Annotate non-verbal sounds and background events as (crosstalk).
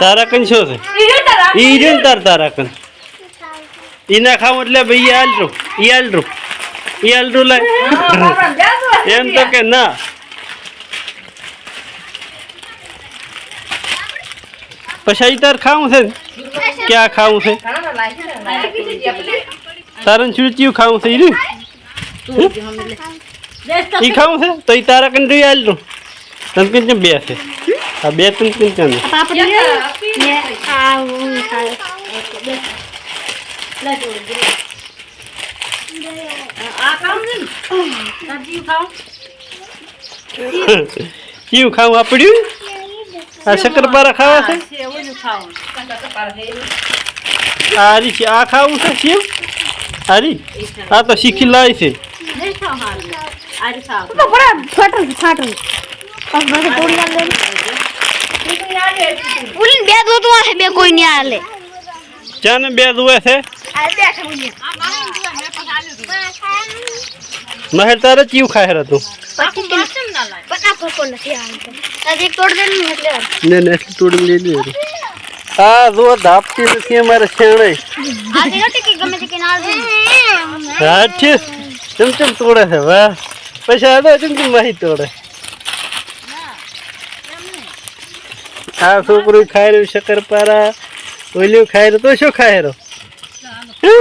તારાકન શું છે? ઈ રહ્યું તાર તારાકન. ઈ ના ખાવ એટલે ભાઈ આલરું, ઈ આલરું ઈ આલરું લાય. એમ તો કે ના. પછી તાર ખાવું છે क्या खाऊं से सारन चुचियो खाऊं से इरु। ई खाऊं से तो ई तारा कंडी आल लो तम किन जब बेस है अब बे तुम किन चंद पाप ने आ (laughs) (laughs) खाऊं सब्ज़ी खाऊं क्यों खाऊं आपड़ी आ शक्कर पर खावा से? ખાવ ચીયું ખાવું આપડ્યું આ શક્કરપારા ખાવા છે છે ઓલું ખાવ કાંટા તો પાર થઈ. આ રી છે આ ખાવું છે સેવ આ રી આ તો શીખી લાવી છે નહીં ખાવ હારું આજ ખાવ તો બરાબર ફાટું ફાટું બસ બસ થોડી વાર લઈને ઈ આગે છે. ઉલીન બે દો તો હે બે કોઈ નહીં આલે ચાને બે દુએ છે આ બે છે ઉલીન મહેર તારે ચીયું ખાય હતું પછી કે પતા પકો નથી આવતો આ એક તોડ દે ને એટલે ને ને તોડી લઈ લે આ જો ધાપતી નથી અમારે શેણે આ દેખો કે ગમે તે કિનાર દે હા છે ચમ ચમ તોડે છે વાહ પછી આ તો ચમ ચમ માહી તોડે આ છોકરું ખાય રહ્યું શક્કરપારા ઓલ્યું ખાય રહ્યું તો શું ખાય રહ્યો હે?